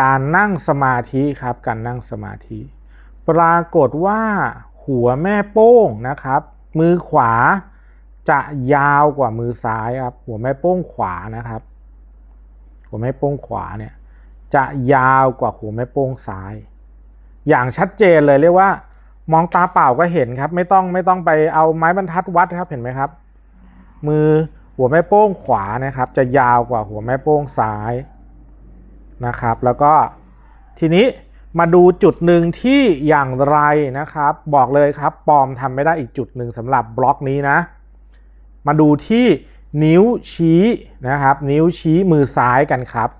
การนั่งสมาธิครับ การนั่งสมาธิ ปรากฏว่าหัวแม่โป้งนะครับ มือขวาจะยาวกว่ามือซ้ายครับ หัวแม่โป้งขวานะครับ หัวแม่โป้งขวาเนี่ยจะยาวกว่าหัวแม่โป้งซ้าย อย่างชัดเจนเลยเรียกว่า มองตาเปล่าก็เห็นครับ ไม่ต้องไม่ต้องไปเอาไม้บรรทัดวัดครับเห็นไหมครับ มือหัวแม่โป้งขวานะครับ จะยาวกว่าหัวแม่โป้งซ้าย นะครับ แล้วก็ทีนี้มาดูจุดหนึ่งที่อย่างไรนะครับ บอกเลยครับปอมทำไม่ได้อีกจุดหนึ่งสำหรับบล็อกนี้นะ มาดูที่นิ้วชี้นะครับ นิ้วชี้มือซ้ายกันครับ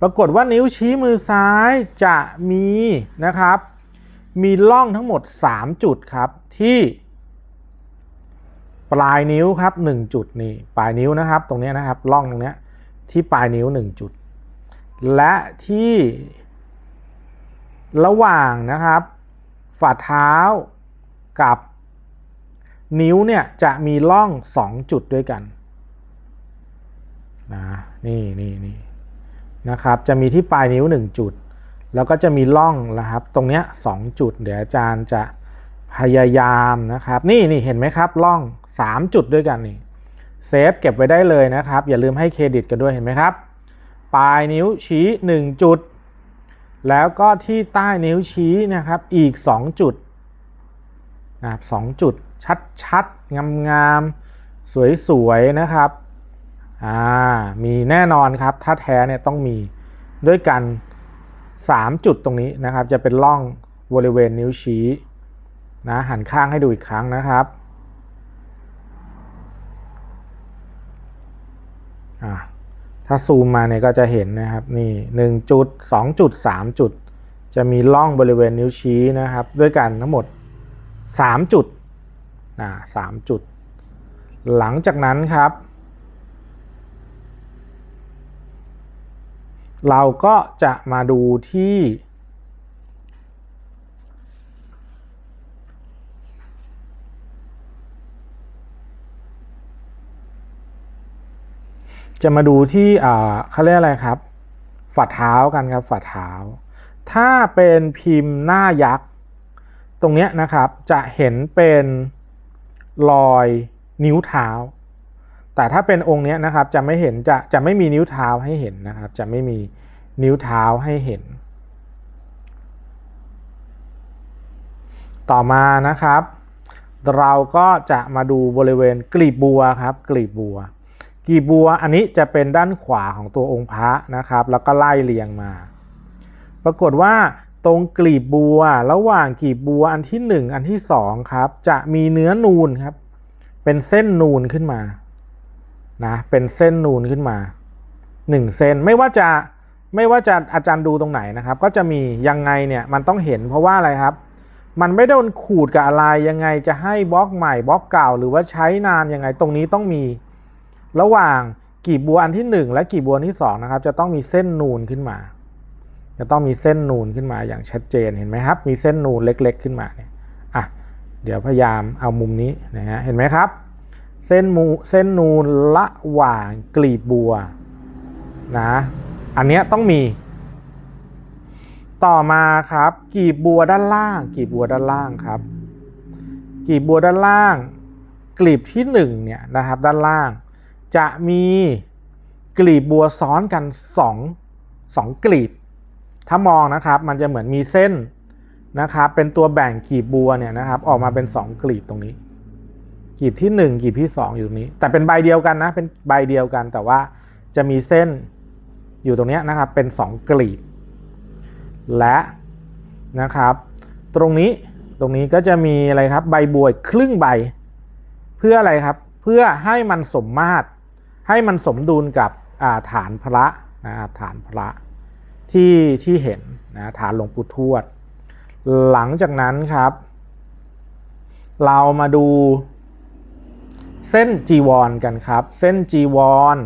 ปรากฏว่านิ้วชี้มือซ้ายจะมีนะครับ มีล่องทั้งหมด 3 จุดครับที่ ปลายนิ้วครับ 1 จุดนี่ปลายนิ้วนะครับ ตรงนี้นะครับล่องตรงนี้ที่ปลายนิ้ว 1 จุด และที่ระหว่างนะครับฝ่าเท้ากับนิ้วเนี่ยจะมีล่อง 2 จุดด้วยกันนะนี่นี่นี่นะครับจะมีที่ปลายนิ้ว 1 จุด แล้วก็จะมีล่องนะครับตรงเนี้ยสจุด เดี๋ยวอาจารย์จะพยายามนะครับนี่นี่เห็นไหมครับล่อง 3 จุดด้วยกันนี่เซฟเก็บไว้ได้เลยนะครับ อย่าลืมให้เครดิตกันด้วยเห็นไหมครับ ปลายนิ้วชี้ 1 จุด แล้วก็ที่ใต้นิ้วชี้นะครับอีก 2 จุดนะครับสจุดชัดๆ งามๆ สวยๆ นะครับอ่ามีแน่นอนครับ ถ้าแท้เนี่ยต้องมีด้วยกัน 3 จุดตรงนี้นะครับ จะเป็นร่องบริเวณนิ้วชี้นะหันข้างให้ดูอีกครั้งนะครับอ่า ถ้าซูมมาเนี่ยก็จะเห็นนะครับนี่1จุด2จุด3จุด จะมีร่องบริเวณนิ้วชี้นะครับ ด้วยกันทั้งหมด3จุดอ่าสามจุด หลังจากนั้นครับ เราก็จะมาดูที่ จะมาดูที่เขาเรียกอะไรครับฝ่าเท้ากันครับฝ่าเท้า ถ้าเป็นพิมพ์หน้ายักษ์ตรงนี้นะครับจะเห็นเป็นรอยนิ้วเท้า แต่ถ้าเป็นองค์นี้นะครับจะไม่เห็นจะจะไม่มีนิ้วเท้าให้เห็นนะครับ จะไม่มีนิ้วเท้าให้เห็น ต่อมานะครับ เราก็จะมาดูบริเวณกลีบบัวครับ กลีบบัว กีบบัวอันนี้จะเป็นด้านขวาของตัวองค์พระนะครับ แล้วก็ไล่เรียงมา ปรากฏว่าตรงกลีบบัวระหว่างกลีบบัวอันที่ 1 อันที่2ครับจะมีเนื้อนูนครับ เป็นเส้นนูนขึ้นมานะเป็นเส้นนูนขึ้นมา 1 เส้นไม่ว่าจะไม่ว่าจะอาจารย์ดูตรงไหนนะครับ ก็จะมียังไงเนี่ยมันต้องเห็นเพราะว่าอะไรครับ มันไม่โดนขูดกับอะไรยังไงจะให้บล็อกใหม่บล็อกเก่า หรือว่าใช้นานยังไงตรงนี้ต้องมี ระหว่างกีบบัวอันที่ 1 และกีบบัวที่2นะครับจะต้องมีเส้นนูนขึ้นมา จะต้องมีเส้นนูนขึ้นมาอย่างชัดเจนเห็นไหมครับ มีเส้นนูนเล็ก ๆ ขึ้นมาเนี่ยอะเดี๋ยวพยายามเอามุมนี้นะฮะเห็นไหมครับ เส้นมูเส้นนูนระหว่างกลีบบัวนะอันนี้ต้องมี ต่อมาครับกีบบัวด้านล่างกีบบัวด้านล่างครับกีบบัวด้านล่างกลีบที่หนึ่งเนี่ยนะครับด้านล่าง จะมีกลีบบัวซ้อนกันสองสองกลีบ ถ้ามองนะครับมันจะเหมือนมีเส้นนะครับเป็นตัวแบ่งกีบบัวเนี่ยนะครับออกมาเป็นสองกลีบตรงนี้กีบที่หนึ่งกีบที่สองอยู่ตรงนี้ แต่เป็นใบเดียวกันนะเป็นใบเดียวกันแต่ว่าจะมีเส้นอยู่ตรงนี้นะครับเป็น 2 กลีบ และนะครับตรงนี้ตรงนี้ก็จะมีอะไรครับใบบัวครึ่งใบ เพื่ออะไรครับ เพื่อให้มันสมมาตร ให้มันสมดุลกับฐานพระนะฐานพระที่ที่เห็นนะฐานหลวงปู่ทวด หลังจากนั้นครับ เรามาดูเส้นจีวรกันครับ เส้นจีวร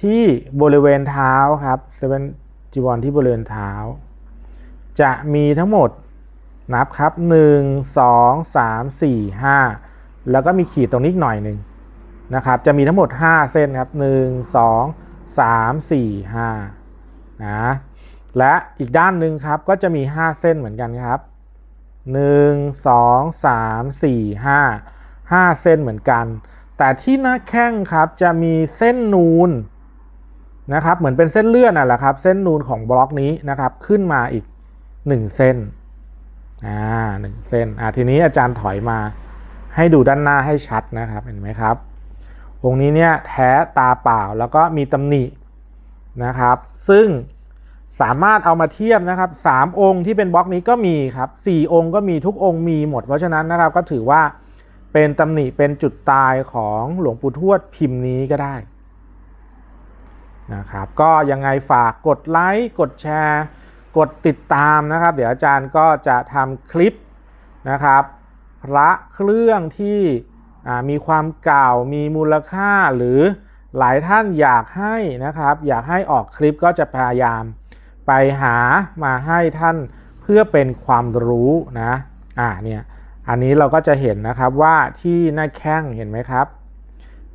ที่บริเวณเท้าครับเซเว่นจีวรที่บริเวณเท้า จะมีทั้งหมดนับครับ 1 2 3 4 5 แล้วก็มีขีดตรงนี้หน่อยหนึ่ง นะครับจะมีทั้งหมด 5 เส้นครับ 1 2 3 4 5นะและอีกด้านหนึ่งครับก็จะมี 5 เส้นเหมือนกันครับ 1 2 3 4 5 5 เส้นเหมือนกัน แต่ที่หน้าแข้งครับจะมีเส้นนูนนะครับเหมือนเป็นเส้นเลื่อนน่ะแหละครับ เส้นนูนของบล็อกนี้นะครับขึ้นมาอีก 1 เส้นอ่าหนึ่งเส้นอ่าทีนี้อาจารย์ถอยมาให้ดูด้านหน้าให้ชัดนะครับเห็นไหมครับ องค์นี้เนี่ยแท้ตาเปล่าแล้วก็มีตำหนินะครับ ซึ่งสามารถเอามาเทียบนะครับสามองค์ที่เป็นบล็อกนี้ก็มีครับสี่องค์ก็มีทุกองค์มีหมด เพราะฉะนั้นนะครับก็ถือว่าเป็นตำหนิเป็นจุดตายของหลวงปู่ทวดพิมพ์นี้ก็ได้นะครับก็ยังไงฝากกดไลค์กดแชร์ กดติดตามนะครับ เดี๋ยวอาจารย์ก็จะทำคลิปนะครับ พระเครื่องที่ มีความเก่ามีมูลค่าหรือหลายท่านอยากให้นะครับ อยากให้ออกคลิปก็จะพยายามไปหามาให้ท่านเพื่อเป็นความรู้นะอ่าเนี่ยอันนี้เราก็จะเห็นนะครับว่าที่หน้าแข้งเห็นไหมครับ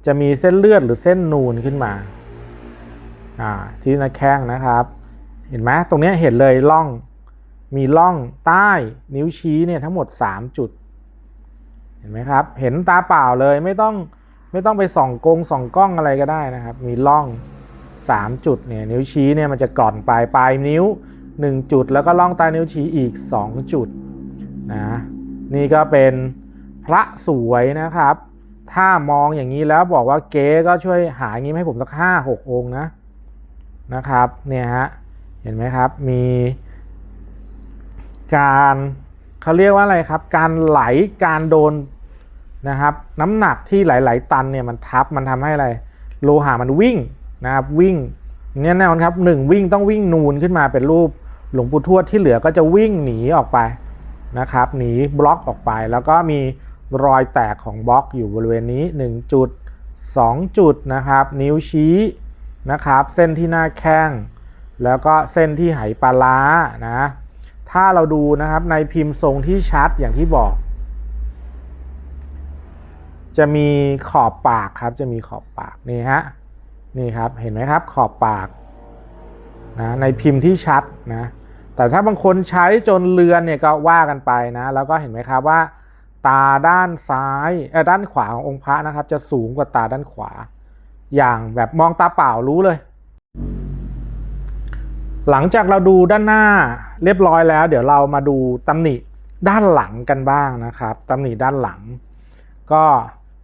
จะมีเส้นเลือดหรือเส้นนูนขึ้นมาอ่าที่หน้าแข้งนะครับ เห็นไหมตรงนี้เห็นเลยล่องมีล่องใต้นิ้วชี้เนี่ยทั้งหมด 3 จุด เห็นไหมครับ เห็นตาเปล่าเลยไม่ต้องไม่ต้องไปส่องกงส่องกล้องอะไรก็ได้นะครับ มีล่อง 3 จุดเนี่ยนิ้วชี้เนี่ยมันจะกร่อนปลายปลายนิ้ว 1 จุดแล้วก็ล่องใต้นิ้วชี้อีก 2 จุดนะนี่ก็เป็นพระสวยนะครับ ถ้ามองอย่างนี้แล้วบอกว่าเก๊ก็ช่วยหาอย่างนี้ให้ผมสักห้าหกองนะนะครับเนี่ยฮะเห็นไหมครับมีการ เขาเรียกว่าอะไรครับ การไหลการโดนนะครับ น้ำหนักที่หลาย ๆ ตันเนี่ยมันทับมันทำให้อะไร โลหะมันวิ่งนะครับวิ่งเนี่ยแน่นอนครับหนึ่งวิ่งต้องวิ่งนูนขึ้นมาเป็นรูปหลวงปู่ทวดที่เหลือก็จะวิ่งหนีออกไปนะครับหนีบล็อกออกไป แล้วก็มีรอยแตกของบล็อกอยู่บริเวณนี้ 1 จุด 2 จุดนะครับ นิ้วชี้นะครับ เส้นที่หน้าแข้งแล้วก็เส้นที่ไหปลาล้านะ ถ้าเราดูนะครับในพิมพ์ทรงที่ชัดอย่างที่บอก จะมีขอบปากครับ จะมีขอบปากนี่ฮะนี่ครับเห็นไหมครับขอบปากนะในพิมพ์ที่ชัดนะแต่ถ้าบางคนใช้จนเลือนเนี่ยก็ว่ากันไปนะ แล้วก็เห็นไหมครับว่า ตาด้านซ้ายเออด้านขวาขององค์พระนะครับ จะสูงกว่าตาด้านขวา อย่างแบบมองตาเปล่ารู้เลย หลังจากเราดูด้านหน้าเรียบร้อยแล้ว เดี๋ยวเรามาดูตำหนิด้านหลังกันบ้างนะครับตำหนิด้านหลัง ก็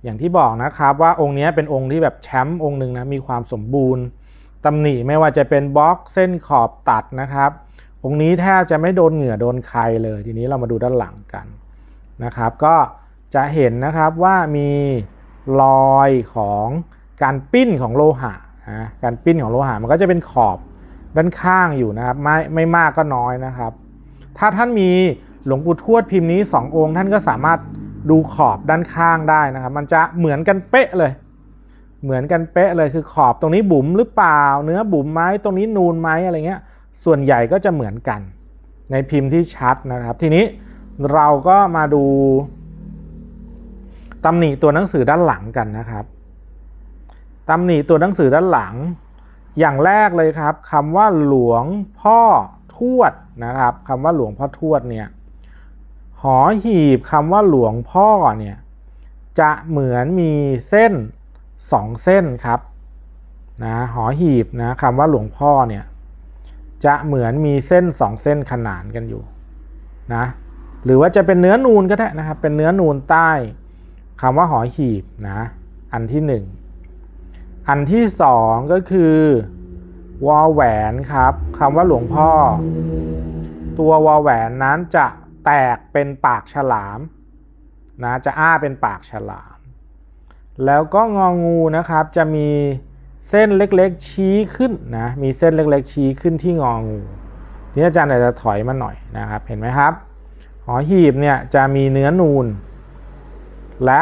อย่างที่บอกนะครับว่าองค์นี้เป็นองค์ที่แบบแชมป์องค์หนึ่งนะมีความสมบูรณ์ตำหนิไม่ว่าจะเป็นบล็อกเส้นขอบตัดนะครับ องค์นี้แทบจะไม่โดนเหงื่อโดนใครเลย ทีนี้เรามาดูด้านหลังกันนะครับ ก็จะเห็นนะครับว่ามีรอยของการปิ้นของโลหะนะการปิ้นของโลหะมันก็จะเป็นขอบ ด้านข้างอยู่นะครับ ไม่ไม่มากก็น้อยนะครับ ถ้าท่านมีหลวงปู่ทวดพิมพ์นี้ 2 องค์ ท่านก็สามารถดูขอบด้านข้างได้นะครับ มันจะเหมือนกันเป๊ะเลย เหมือนกันเป๊ะเลยคือขอบตรงนี้บุ๋มหรือเปล่า เนื้อบุ๋มไหมตรงนี้นูนไหมอะไรเงี้ย ส่วนใหญ่ก็จะเหมือนกัน ในพิมพ์ที่ชัดนะครับ ทีนี้เราก็มาดูตำหนิตัวหนังสือด้านหลังกันนะครับตำหนิตัวหนังสือด้านหลัง อย่างแรกเลยครับคำว่าหลวงพ่อทวดนะครับคำว่าหลวงพ่อทวดเนี่ยหอหีบคำว่าหลวงพ่อเนี่ยจะเหมือนมีเส้นสองเส้นครับนะหอหีบนะคำว่าหลวงพ่อเนี่ยจะเหมือนมีเส้นสองเส้นขนานกันอยู่นะหรือว่าจะเป็นเนื้อนูนก็ได้นะครับเป็นเนื้อนูนใต้คำว่าหอหีบนะอันที่หนึ่ง อันที่สองก็คือวอแหวนครับคำว่าหลวงพ่อ ตัววอแหวนนั้นจะแตกเป็นปากฉลามนะจะอ้าเป็นปากฉลาม แล้วก็งองูนะครับจะมีเส้นเล็กๆชี้ขึ้นนะมีเส้นเล็กๆชี้ขึ้นที่งองูนี่อาจารย์อาจจะถอยมาหน่อยนะครับเห็นไหมครับหอหีบเนี่ยจะมีเนื้อนูน และ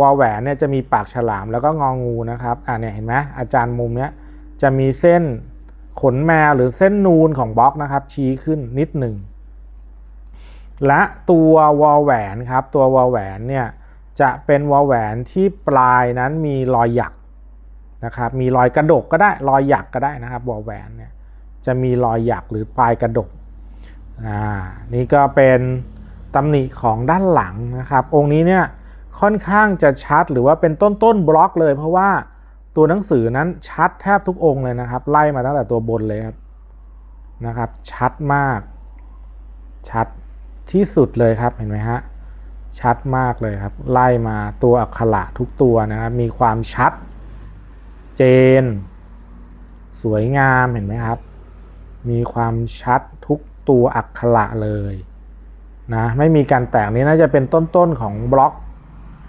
วอแหวนเนี่ยจะมีปากฉลามแล้วก็งองูนะครับอ่าเนี่ยเห็นไหมอาจารย์มุมเนี้ยจะมีเส้นขนแมวหรือเส้นนูนของบล็อกนะครับ ชี้ขึ้นนิดหนึ่งและตัววอลแหวนครับ ตัววอลแหวนเนี่ยจะเป็นวอลแหวนที่ปลายนั้นมีรอยหยักนะครับ มีรอยกระดกก็ได้รอยหยักก็ได้นะครับวอลแหวนเนี่ยจะมีรอยหยักหรือปลายกระดกอ่านี่ก็เป็นตำหนิของด้านหลังนะครับ องค์นี้เนี่ย ค่อนข้างจะชัดหรือว่าเป็นต้นต้นๆบล็อกเลย เพราะว่าตัวหนังสือนั้นชัดแทบทุกองค์เลยนะครับ ไล่มาตั้งแต่ตัวบนเลยครับนะครับ ชัดมาก ชัดที่สุดเลยครับเห็นไหมฮะชัดมากเลยครับ ไล่มาตัวอักขระทุกตัวนะครับ มีความชัด เจน สวยงามเห็นไหมครับ มีความชัดทุกตัวอักขระเลยนะไม่มีการแตกนี้น่าจะเป็นต้นๆของบล็อก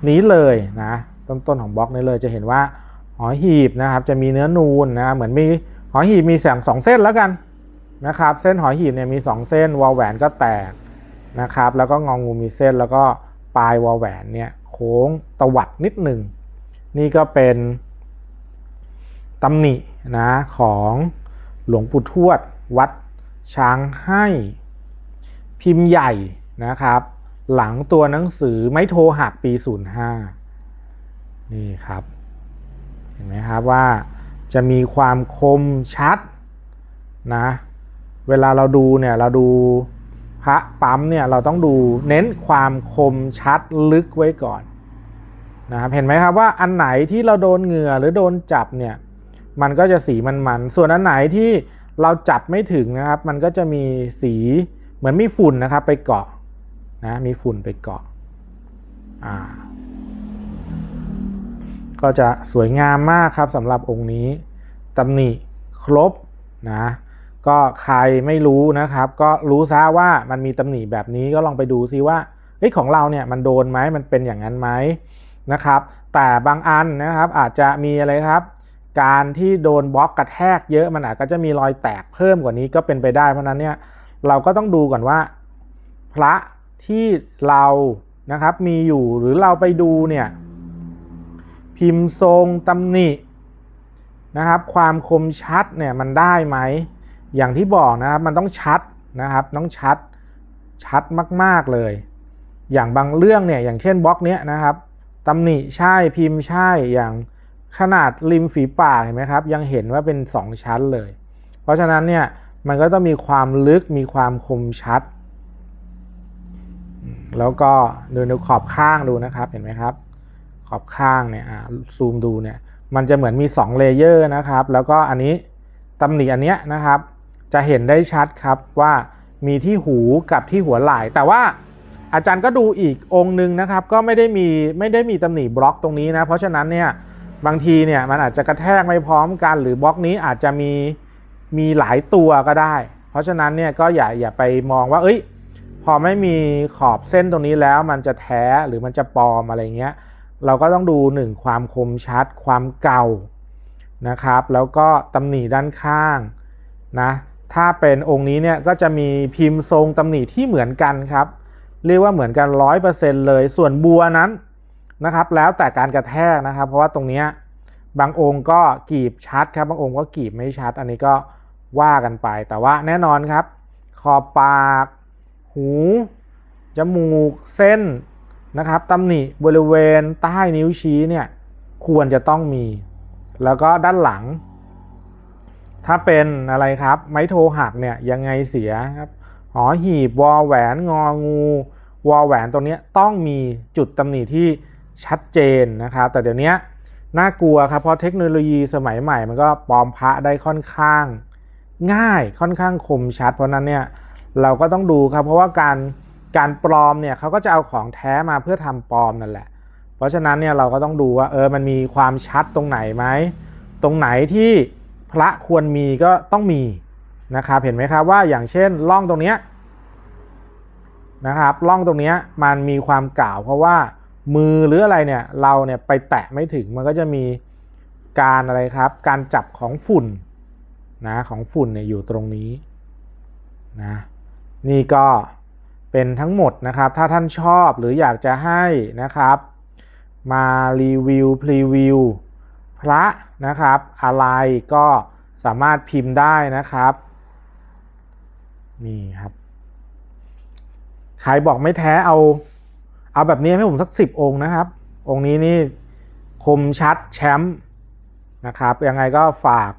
นี้เลยนะต้นๆของบล็อกนี้เลยจะเห็นว่าหอหีบนะครับจะมีเนื้อนูนนะเหมือนมีหอหีบมีแสงสองเส้นแล้วกันนะครับเส้นหอหีบเนี่ยมีสองเส้นวอลแหวนก็แตกนะครับแล้วก็งองูมีเส้นแล้วก็ปลายวอลแหวนเนี่ยโค้งตวัดนิดหนึ่งนี่ก็เป็นตำหนินะของหลวงปู่ทวดวัดช้างให้พิมพ์ใหญ่นะครับ หลังตัวหนังสือไม่โทรหักปี 05 นี่ครับ เห็นไหมครับว่าจะมีความคมชัดนะ เวลาเราดูเนี่ยเราดูพระปั๊มเนี่ยเราต้องดูเน้นความคมชัดลึกไว้ก่อนนะครับเห็นไหมครับว่าอันไหนที่เราโดนเหงื่อหรือโดนจับเนี่ยมันก็จะสีมันๆส่วนอันไหนที่เราจับไม่ถึงนะครับ มันก็จะมีสีเหมือนมีฝุ่นนะครับไปเกาะ นะมีฝุ่นไปเกาะอ่าก็จะสวยงามมากครับสำหรับองค์นี้ตำหนิครบนะก็ใครไม่รู้นะครับ ก็รู้ซะว่ามันมีตำหนิแบบนี้ก็ลองไปดูซิว่าเฮ้ยของเราเนี่ยมันโดนไหมมันเป็นอย่างนั้นไหมนะครับ แต่บางอันนะครับอาจจะมีอะไรครับ การที่โดนบล็อกกระแทกเยอะมันอาจจะมีรอยแตกเพิ่มกว่านี้ก็เป็นไปได้เพราะนั้นเนี่ยเราก็ต้องดูก่อนว่า พระ ที่เรานะครับมีอยู่หรือเราไปดูเนี่ยพิมพ์ทรงตำหนินะครับความคมชัดเนี่ยมันได้ไหมอย่างที่บอกนะครับมันต้องชัดนะครับต้องชัดชัดมากๆเลย อย่างบางเรื่องเนี่ยอย่างเช่นบล็อกเนี้ยนะครับตำหนิใช่พิมพ์ใช่อย่างขนาดริมฝีปากเห็นไหมครับยังเห็นว่าเป็น 2 ชั้นเลย เพราะฉะนั้นเนี่ยมันก็ต้องมีความลึกมีความคมชัด แล้วก็ดูในขอบข้างดูนะครับเห็นไหมครับ ขอบข้างเนี่ยซูมดูเนี่ยมันจะเหมือนมี2เลเยอร์นะครับ แล้วก็อันนี้ตำหนิอันเนี้ยนะครับ จะเห็นได้ชัดครับว่ามีที่หูกับที่หัวไหล่แต่ว่าอาจารย์ก็ดูอีกองค์หนึ่งนะครับ ก็ไม่ได้มีไม่ได้มีตำหนิบล็อกตรงนี้นะ เพราะฉะนั้นเนี่ยบางทีเนี่ยมันอาจจะกระแทกไม่พร้อมกัน หรือบล็อกนี้อาจจะมีมีหลายตัวก็ได้ เพราะฉะนั้นเนี่ยก็อย่าอย่าไปมองว่า เอ้ย พอไม่มีขอบเส้นตรงนี้แล้วมันจะแท้หรือมันจะปลอมอะไรเงี้ย เราก็ต้องดูหนึ่งความคมชัดความเก่านะครับ แล้วก็ตำหนิด้านข้างนะถ้าเป็นองค์นี้เนี่ยก็จะมีพิมพ์ทรงตำหนิที่เหมือนกันครับ เรียกว่าเหมือนกันร้อยเปอร์เซ็นเลยส่วนบัวนั้นนะครับ แล้วแต่การกระแทกนะครับ เพราะว่าตรงนี้บางองค์ก็กีบชัดครับ บางองค์ก็กีบไม่ชัด อันนี้ก็ว่ากันไป แต่ว่าแน่นอนครับ ขอบปาก หู จมูก เส้นนะครับตำหนิบริเวณใต้นิ้วชี้เนี่ยควรจะต้องมี แล้วก็ด้านหลัง ถ้าเป็นอะไรครับ ไม้โทหักเนี่ยยังไงเสียครับหอหีบวอแหวนงองูวอลแหวนตรงเนี้ยต้องมีจุดตำหนิที่ชัดเจนนะครับแต่เดี๋ยวนี้น่ากลัวครับเพราะเทคโนโลยีสมัยใหม่มันก็ปลอมพระได้ค่อนข้าง ง่ายค่อนข้างคมชัด เพราะนั้นเนี่ย เราก็ต้องดูครับ เพราะว่าการการปลอมเนี่ยเขาก็จะเอาของแท้มาเพื่อทำปลอมนั่นแหละ เพราะฉะนั้นเนี่ยเราก็ต้องดูว่าเออมันมีความชัดตรงไหนไหมตรงไหนที่พระควรมีก็ต้องมีนะครับเห็นไหมครับว่าอย่างเช่นร่องตรงเนี้ยนะครับร่องตรงนี้มันมีความเก่าว เพราะว่ามือหรืออะไรเนี่ยเราเนี่ยไปแตะไม่ถึงมันก็จะมีการอะไรครับ การจับของฝุ่นนะของฝุ่นเนี่ยอยู่ตรงนี้นะ นี่ก็เป็นทั้งหมดนะครับ ถ้าท่านชอบหรืออยากจะให้นะครับ มารีวิวพรีวิวพระนะครับ อะไรก็สามารถพิมพ์ได้นะครับ นี่ครับใครบอกไม่แท้เอา เอาแบบนี้ให้ผมสักสิบองค์นะครับ องค์นี้นี่คมชัดแชมป์นะครับ ยังไงก็ฝาก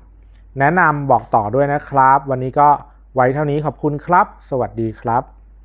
แนะนำบอกต่อด้วยนะครับ วันนี้ก็ ไว้เท่านี้ขอบคุณครับ สวัสดีครับ